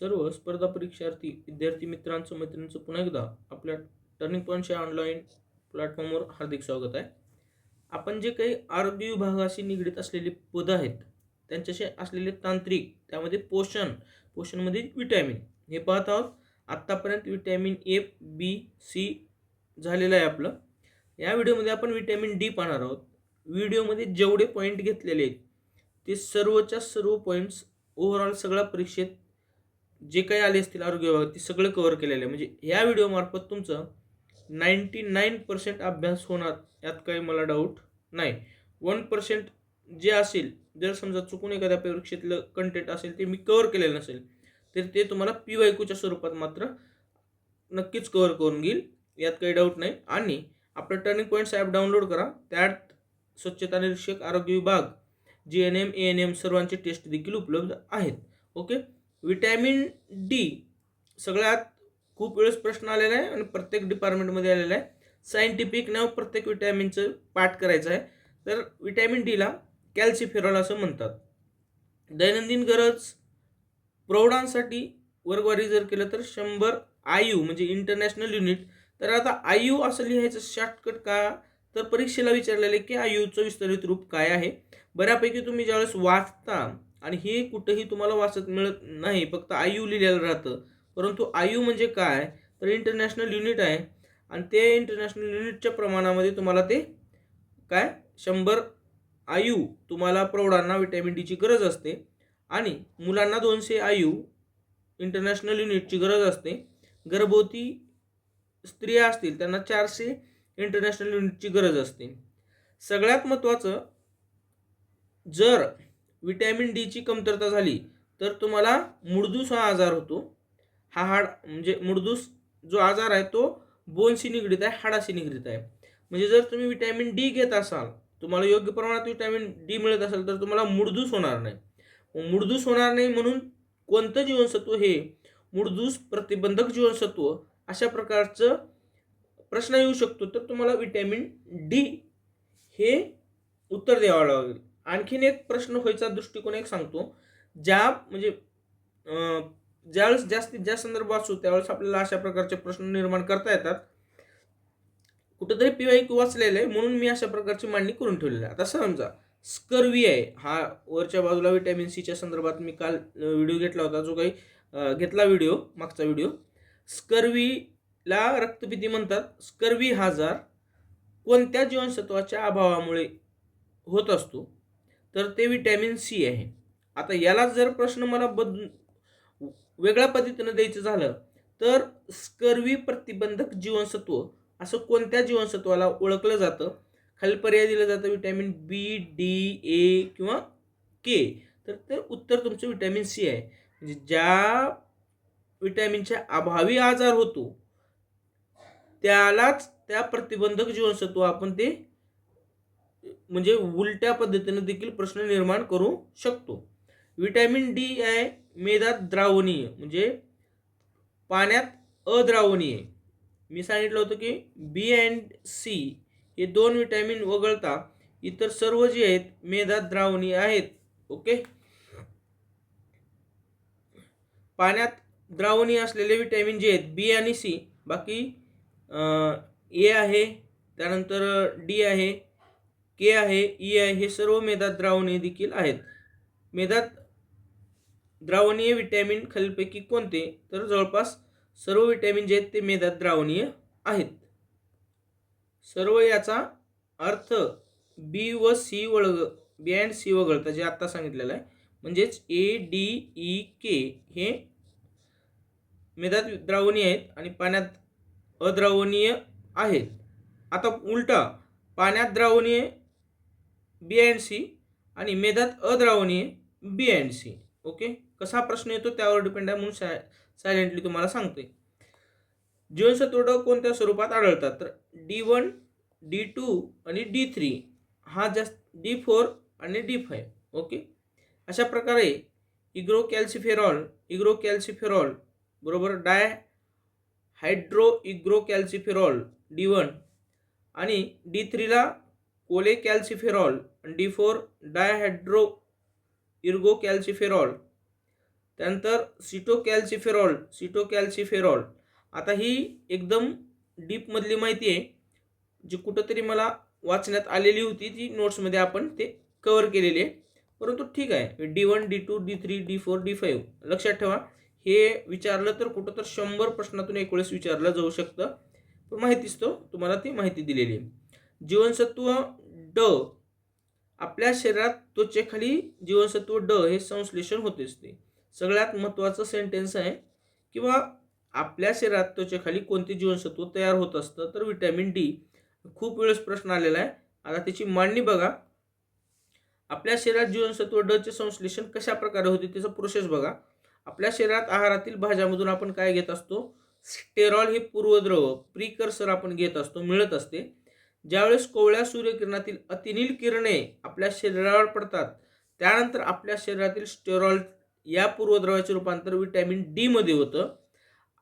सर्व स्पर्धा परीक्षार्थी विद्यार्थी मित्रांचं मैत्रिणींचं पुन्हा एकदा आपल्या टर्निंग पॉईंटच्या ऑनलाईन प्लॅटफॉर्मवर हार्दिक स्वागत आहे. आपण जे काही आरोग्य विभागाशी निगडीत असलेली पदं आहेत त्यांच्याशी असलेले तांत्रिक त्यामध्ये पोषण पोषणमध्ये विटॅमिन हे पाहत आहोत. आत्तापर्यंत विटॅमिन ए बी सी झालेलं आहे आपलं. या व्हिडिओमध्ये आपण विटॅमिन डी पाहणार आहोत. व्हिडिओमध्ये जेवढे पॉईंट घेतलेले आहेत ते सर्वच्या सर्व पॉईंट्स ओव्हरऑल सगळ्या परीक्षेत जे काही आले असतील आरोग्य विभागात ते सगळं कव्हर केलेलं आहे. म्हणजे ह्या व्हिडिओमार्फत तुमचं नाईंटी नाईन पर्सेंट अभ्यास होणार यात काही मला डाऊट नाही. वन पर्सेंट जे असेल जर समजा चुकून एखाद्या परीक्षेतलं कंटेंट असेल ते मी कव्हर केलेलं नसेल तर ते तुम्हाला पी वायकूच्या स्वरूपात मात्र नक्कीच कव्हर करून घेईल यात काही डाऊट नाही. आणि आपलं टर्निंग पॉईंट्स ॲप डाउनलोड करा त्यात स्वच्छता निरीक्षक आरोग्य विभाग G N M A N M सर्वांचे टेस्ट देखील उपलब्ध आहेत. ओके विटॅमिन डी सगळ्यात खूप वेळेस प्रश्न आलेला आहे आणि प्रत्येक डिपार्टमेंटमध्ये आलेला आहे. सायंटिफिक नाव प्रत्येक विटॅमिनचं पाठ करायचं आहे. तर विटॅमिन डीला कॅल्सिफेरॉल असं म्हणतात. दैनंदिन गरज प्रौढांसाठी वर्गवारी जर केलं तर शंभर आयू म्हणजे इंटरनॅशनल युनिट तर आता आय यू असं लिहायचं शॉर्टकट का? तर परीक्षेला विचारलेलं आहे की आय यूचं विस्तारित रूप काय आहे? बऱ्यापैकी तुम्ही ज्यावेळेस वाचता आणि हे कुठंही तुम्हाला वाचत मिळत नाही फक्त आयू लिहिलेलं राहतं. परंतु आयू म्हणजे काय? तर इंटरनॅशनल युनिट आहे आणि ते इंटरनॅशनल युनिटच्या प्रमाणामध्ये तुम्हाला ते काय? शंभर आयू तुम्हाला प्रौढांना विटॅमिन डीची गरज असते आणि मुलांना दोनशे आयु इंटरनॅशनल युनिटची गरज असते. गर्भवती स्त्रिया असतील त्यांना चारशे इंटरनॅशनल युनिटची गरज असते. सगळ्यात महत्त्वाचं जर विटॅमिन डीची कमतरता झाली तर तुम्हाला मुडदूस हा आजार होतो. हा हाड म्हणजे मुडदूस जो आजार आहे तो बोनशी निगडीत आहे हाडाशी निगडीत आहे. म्हणजे जर तुम्ही विटॅमिन डी घेत असाल तुम्हाला योग्य प्रमाणात विटॅमिन डी मिळत असेल तर तुम्हाला मुडदूस होणार नाही. मुडदूस होणार नाही म्हणून कोणतं जीवनसत्व हे? मुडदूस प्रतिबंधक जीवनसत्व अशा प्रकारचं प्रश्न येऊ शकतो तर तुम्हाला विटॅमिन डी हे उत्तर द्यावं लागेल. आणखीन एक प्रश्न व्हायचा दृष्टिकोन एक सांगतो. ज्या म्हणजे ज्यावेळेस जास्तीत जास्त संदर्भ असू त्यावेळेस आपल्याला अशा प्रकारचे प्रश्न निर्माण करता येतात. कुठंतरी पी वाय वाचलेलं आहे म्हणून मी अशा प्रकारची मांडणी करून ठेवलेली आहे. आता समजा स्कर्वी आहे. हा वरच्या बाजूला विटॅमिन सीच्या संदर्भात मी काल व्हिडिओ घेतला होता. जो काही घेतला व्हिडिओ मागचा व्हिडिओ स्कर्वीला रक्तपिती म्हणतात. स्कर्वी हा आजार कोणत्या जीवनसत्वाच्या अभावामुळे होत असतो तर ते विटॅमिन सी आहे. आता याला जर प्रश्न मला बद वेगळ्या पद्धतीनं द्यायचं झालं तर स्कर्वी प्रतिबंधक जीवनसत्व असं कोणत्या जीवनसत्वाला ओळखलं जातं? खाली पर्याय दिलं जातं विटॅमिन बी डी ए किंवा के तर ते उत्तर तुमचं विटॅमिन सी आहे. म्हणजे ज्या विटॅमिनच्या अभावी आजार होतो त्यालाच त्या प्रतिबंधक जीवनसत्व आपण ते म्हणजे उलट्या पद्धतीने देखील प्रश्न निर्माण करू शकतो. विटॅमिन डी आहे मेदात द्रावणीय म्हणजे पाण्यात अद्रावणीय. मी सांगितलं होतं की बी अँड सी हे दोन विटॅमिन वगळता इतर सर्व जे आहेत मेदात द्रावणीय आहेत. ओके? पाण्यात द्रावणीय असलेले विटॅमिन जे आहेत बी आणि सी बाकी ए आहे त्यानंतर डी आहे के आहे ई आहे हे सर्व मेदात द्रावणीय देखील आहेत. मेदात द्रावणीय विटॅमिन खालीलपैकी कोणते? तर जवळपास सर्व विटॅमिन जे आहेत ते मेदात द्रावणीय आहेत. सर्व याचा अर्थ बी व सी वळग बी अँड सी वगळता जे आत्ता सांगितलेलं आहे म्हणजेच ए डी ई के हे मेदात द्रावणीय आहेत आणि पाण्यात अद्रावणीय आहेत. आता उलटा पाण्यात द्रावणीय बी अँड सी आणि मेधात अद्रावणीय बी अँड सी ओके कसा प्रश्न येतो त्यावर डिपेंड आहे म्हणून साय सायलेंटली तुम्हाला सांगते जीवनसत्व कोणत्या स्वरूपात आढळतात? तर डी वन डी टू आणि डी थ्री हा जास्त डी फोर आणि डी फाईव्ह ओके अशा प्रकारे इग्रो कॅल्सिफेरॉल इग्रो कॅल्सिफेरॉल बरोबर? Dihydroergocalciferol D one आणि डी थ्रीला cholecalciferol D four dihydroergocalciferol त्यानंतर सिटोकॅल्सिफेरॉल सिटोकॅल्सिफेरॉल. आता ही एकदम डीपमधली माहिती आहे जी कुठंतरी मला वाचण्यात आलेली होती ती नोट्समध्ये आपण ते कवर केलेली आहे. परंतु ठीक आहे D one D two D three D four D five लक्षात ठेवा हे विचारलं तर कुठं तर शंभर प्रश्नातून एक वेळेस विचारलं जाऊ शकतं. पण माहितीच तो तुम्हाला ती माहिती दिलेली आहे. जीवनसत्व ड. आपल्या शरीरात त्वचेखाली जीवनसत्व ड हे संश्लेषण होते असते सगळ्यात महत्त्वाचं सेंटेन्स आहे. किंवा आपल्या शरीरात त्वचेखाली कोणते जीवनसत्व तयार होत असतं तर विटॅमिन डी खूप वेळेस प्रश्न आलेला आहे. आता त्याची मांडणी बघा. आपल्या शरीरात जीवनसत्व ड चे संश्लेषण कशा प्रकारे होते त्याचा प्रोसेस बघा. आपल्या शरीरात आहारातील भाज्यामधून आपण काय घेत असतो? स्टेरॉल हे पूर्वद्रव प्रिकर्सर आपण घेत असतो मिळत असते. ज्यावेळेस कोवळ्या सूर्यकिरणातील अतिनील किरणे आपल्या शरीरावर पडतात त्यानंतर आपल्या शरीरातील स्टेरॉल या पूर्वद्रवाचे रूपांतर विटॅमिन डीमध्ये होतं.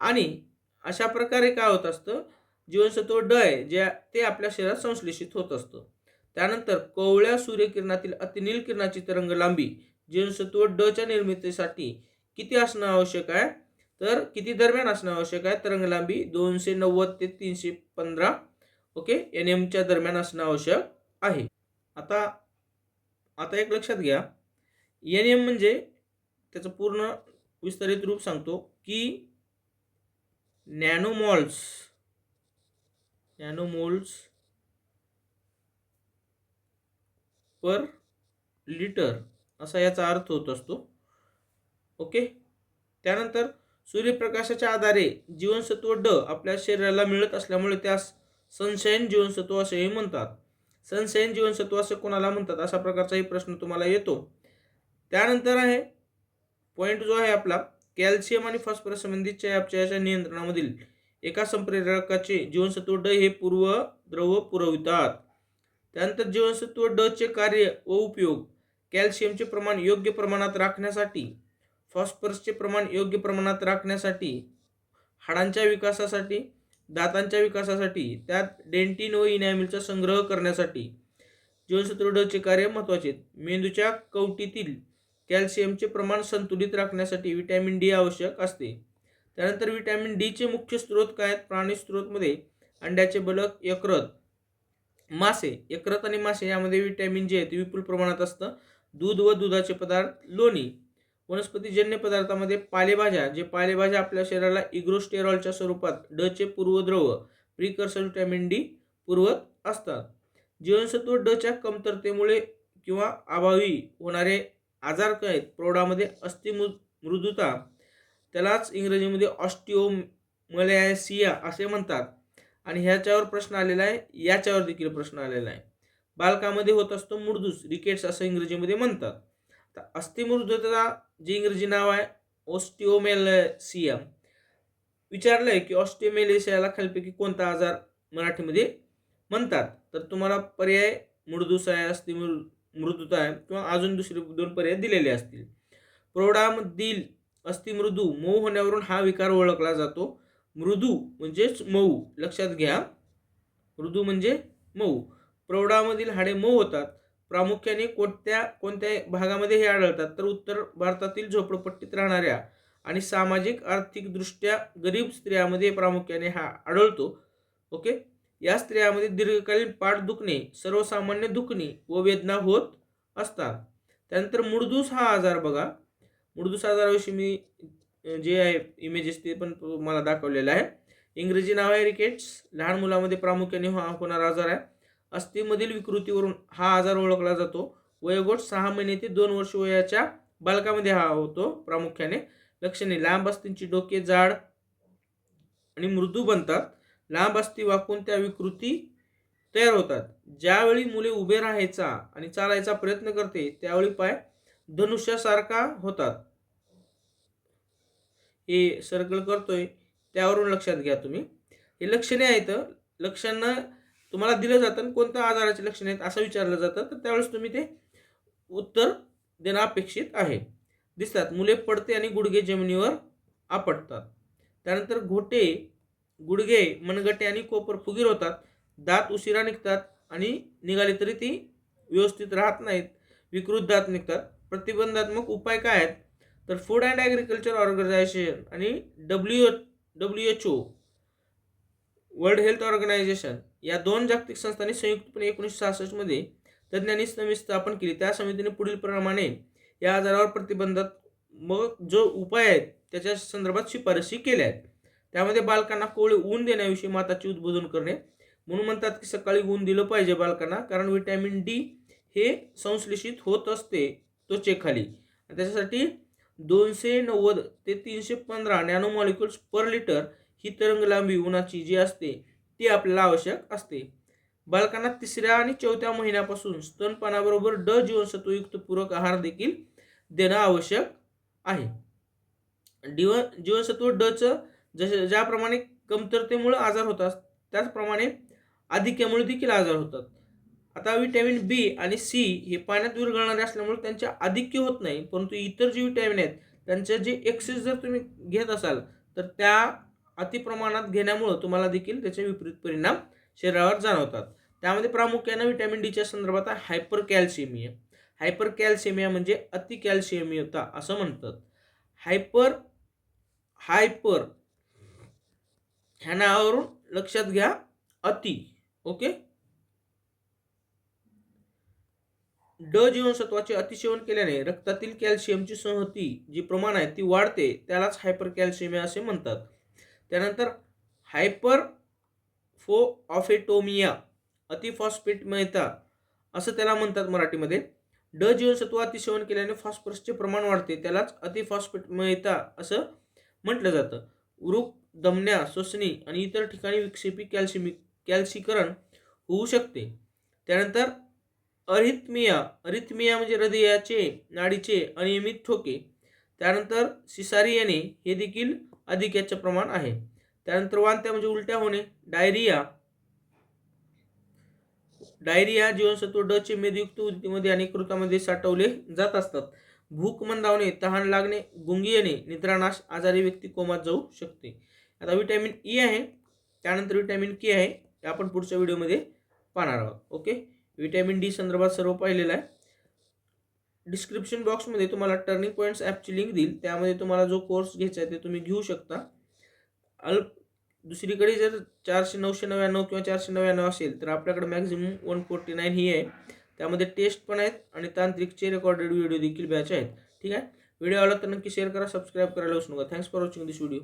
आणि अशा प्रकारे काय होत असतं? जीवनसत्व ड आहे जे ते आपल्या शरीरात संश्लेषित होत असतं. त्यानंतर कोवळ्या सूर्यकिरणातील अतिनील किरणाची तरंग लांबी जीवनसत्व डच्या निर्मितीसाठी किती असणं आवश्यक आहे? तर किती दरम्यान असणं आवश्यक आहे? तरंगलांबी दोनशे नव्वद ते तीनशे पंधरा ओके? एन एमच्या दरम्यान असणं आवश्यक आहे. आता आता एक लक्षात घ्या. एन एम म्हणजे त्याचं पूर्ण विस्तारित रूप सांगतो की नॅनोमॉल्स नॅनोमोल्स पर लिटर असा याचा अर्थ होत असतो. ओके? त्यानंतर सूर्यप्रकाशाच्या आधारे जीवनसत्व ड आपल्या शरीराला मिळत असल्यामुळे त्यास सनशाईन जीवनसत्व असेही म्हणतात. सनशाईन जीवनसत्व असं कोणाला म्हणतात? अशा प्रकारचाही प्रश्न तुम्हाला येतो. त्यानंतर आहे पॉईंट जो आहे आपला कॅल्शियम आणि फॉस्फरस संबंधित चयापचयाच्या नियंत्रणामधील एका संप्रेरकाचे जीवनसत्व ड हे पूर्व द्रव पुरवितात. त्यानंतर जीवनसत्व ड चे कार्य व उपयोग कॅल्शियमचे प्रमाण योग्य प्रमाणात राखण्यासाठी फॉस्फरसचे प्रमाण योग्य प्रमाणात राखण्यासाठी हाडांच्या विकासासाठी दातांच्या विकासासाठी त्यात डेंटिन व इनॅमिलचा संग्रह करण्यासाठी जीवनसत्व डचे कार्य महत्त्वाचे आहेत. मेंदूच्या कवटीतील कॅल्शियमचे प्रमाण संतुलित राखण्यासाठी विटॅमिन डी आवश्यक असते. त्यानंतर विटॅमिन डीचे मुख्य स्रोत काय आहेत? प्राणी स्रोतमध्ये अंड्याचे बलक यकृत मासे. यकृत आणि मासे यामध्ये विटॅमिन जे आहे ते विपुल प्रमाणात असतं. दूध व दुधाचे पदार्थ लोणी. वनस्पतीजन्य पदार्थामध्ये पालेभाज्या जे पालेभाज्या आपल्या शरीराला इग्रोस्टेरॉलच्या स्वरूपात डचे पूर्वद्रव प्रिकर्सर व्हिटॅमिन डी पुरवत असतात. जीवनसत्व डच्या कमतरतेमुळे किंवा अभावी होणारे आजार आहेत प्रौढामध्ये अस्थिमृ मृदुता त्यालाच इंग्रजीमध्ये ऑस्टिओमलॅसिया असे म्हणतात. आणि ह्याच्यावर प्रश्न आलेला आहे याच्यावर देखील प्रश्न आलेला आहे. बालकामध्ये होत असतो मुर्दूस रिकेट्स असं इंग्रजीमध्ये म्हणतात. तर अस्थिमृदुता जे इंग्रजी नाव आहे ऑस्टिओमेलसिया विचारलं आहे की ऑस्टिओमेलेसियाला खालपैकी कोणता आजार मराठीमध्ये म्हणतात? तर तुम्हाला पर्याय मुर्दूस आहे अस्थिमृ मृदुता आहे किंवा अजून दुसरे दोन पर्याय दिलेले असतील. प्रौढामधील अस्थिमृदू मऊ होण्यावरून हा विकार ओळखला जातो. मृदू म्हणजेच मऊ. लक्षात घ्या. मृदू म्हणजे मऊ. प्रौढामधील हाडे मऊ होतात. प्रामुख्याने कोणत्या कोणत्या भागामध्ये हे आढळतात? तर उत्तर भारतातील झोपडपट्टीत राहणाऱ्या आणि सामाजिक आर्थिकदृष्ट्या गरीब स्त्रियामध्ये प्रामुख्याने हा आढळतो. ओके? या स्त्रियामध्ये दीर्घकालीन पाठ दुखणे सर्वसामान्य दुखणे व वेदना होत असतात. त्यानंतर मुडदूस हा आजार बघा. मुडदूस आजाराविषयी मी जे आहे इमेजेस ते पण मला दाखवलेलं आहे. इंग्रजी नाव आहे रिकेट्स लहान मुलामध्ये प्रामुख्याने हा होणारा आजार आहे. अस्थिमधील विकृतीवरून हा आजार ओळखला जातो. वयोगट सहा महिने ते दोन वर्ष वयाच्या बालकामध्ये हा होतो. प्रामुख्याने लक्षणे लांब अस्तींची डोके जाड आणि मृदू बनतात. लांब अस्थी वाकून त्या विकृती तयार होतात. ज्यावेळी मुले उभे राहायचा आणि चालायचा प्रयत्न करते त्यावेळी पाय धनुष्यासारखा होतात. हे सर्कल करतोय त्यावरून लक्षात घ्या तुम्ही. हे लक्षणे आहेत. लक्षणं तुम्हाला दिलं जातं कोणत्या आजाराचे लक्षणे आहेत असं विचारलं जातं तर त्यावेळेस तुम्ही ते उत्तर देणं अपेक्षित आहे. दिसतात मुले पडते आणि गुडघे जमिनीवर आपटतात. त्यानंतर घोटे गुडघे मनगटे आणि कोपर फुगीर होतात. दात उशिरा निघतात आणि निघाली तरी ती व्यवस्थित राहत नाहीत. विकृत दात निघतात. प्रतिबंधात्मक उपाय काय आहेत? तर फूड अँड ॲग्रिकल्चर ऑर्गनायझेशन आणि W W H O world health organization या दोन जागतिक संस्थांनी संयुक्तपणे एकोणीसशे सहासष्टमध्ये तज्ज्ञांनी समिती स्थापन केली. त्या समितीने पुढील प्रमाणे या आजारावर प्रतिबंधात मग जो उपाय आहेत त्याच्या संदर्भात शिफारसी केल्या आहेत. त्यामध्ये बालकांना कोळी ऊन देण्याविषयी माताचे उद्बोधन करणे. म्हणून म्हणतात की सकाळी ऊन दिलं पाहिजे बालकांना कारण व्हिटॅमिन डी हे संश्लेषित होत असते त्वचेखाली त्याच्यासाठी दोनशे नव्वद ते तीनशे पंधरा नॅनोमॉलिक्युल्स पर लिटर ही तरंग लांबी उन्हाची जी असते ती आपल्याला आवश्यक असते. बालकांना तिसऱ्या आणि चौथ्या महिन्यापासून स्तनपानाबरोबर ड जीवनसत्वयुक्त पूरक आहार देखील देणं आवश्यक आहे. डिव जीवनसत्व डचं जसे ज्याप्रमाणे कमतरतेमुळे आजार होतात त्याचप्रमाणे आधिक्यामुळे देखील आजार होतात. आता विटॅमिन बी आणि सी हे पाण्यात विरघळणारे असल्यामुळे त्यांचे आधिक्य होत नाही परंतु इतर जे विटॅमिन आहेत त्यांचे जे एक्सेस जर तुम्ही घेत असाल तर त्या अतिप्रमाणात घेण्यामुळं तुम्हाला देखील त्याचे विपरीत परिणाम शरीरावर जाणवतात. त्यामध्ये प्रामुख्यानं व्हिटॅमिन डीच्या संदर्भात हायपर कॅल्शियमिया हायपर कॅल्शियमिया म्हणजे अति कॅल्शियमियता असं म्हणतात. हायपर हायपर ह्या नावावरून लक्षात घ्या अति ओके ड जीवनसत्वाचे अतिसेवन केल्याने रक्तातील कॅल्शियमची संहती जी प्रमाण आहे ती वाढते त्यालाच हायपर कॅल्शियमिया असे म्हणतात. त्यानंतर हायपर फो ऑफेटोमिया अतिफॉस्फेटमयता असं त्याला म्हणतात मराठीमध्ये. ड जीवनसत्व अतिसेवन केल्याने फॉस्फरसचे प्रमाण वाढते त्यालाच अतिफॉस्फेटमयता असं म्हटलं जातं. उरूक दमण्या स्वसनी आणि इतर ठिकाणी विक्षेपी कॅल्शिमी कॅल्शिकरण होऊ शकते. त्यानंतर अरिथमिया अरिथमिया म्हणजे हृदयाचे नाडीचे अनियमित ठोके. त्यानंतर सिसारियाने हे देखील अधिक याचं प्रमाण आहे. त्यानंतर वांत्या म्हणजे उलट्या होणे डायरिया. डायरिया जीवनसत्व ड चे मेदयुक्त उद्दीमध्ये आणि कृतामध्ये साठवले जात असतात. भूक मंदावणे तहान लागणे गुंगी येणे निद्रानाश आजारी व्यक्ती कोमात जाऊ शकते. आता विटॅमिन ई आहे त्यानंतर विटॅमिन के आहे ते आपण पुढच्या व्हिडिओमध्ये पाहणार आहोत. ओके? विटॅमिन डी संदर्भात सर्व पाहिलेलं आहे. डिस्क्रिप्शन बॉक्समध्ये तुम्हाला टर्निंग पॉईंट्स ॲपची लिंक देईल. त्यामध्ये तुम्हाला जो कोर्स घ्यायचा आहे ते तुम्ही घेऊ शकता. अल्प दुसरीकडे जर चारशे नऊशे नव्याण्णव किंवा चारशे नव्याण्णव असेल तर आपल्याकडे मॅक्झिमम वन फोर्टी नाईन ही आहे. त्यामध्ये टेस्ट पण आहेत आणि तांत्रिकचे रेकॉर्डेड व्हिडिओ देखील बॅच आहेत. ठीक आहे? व्हिडिओ आला तर नक्की शेअर करा सबस्क्राईब करायला विसरू नका. Thanks for watching this video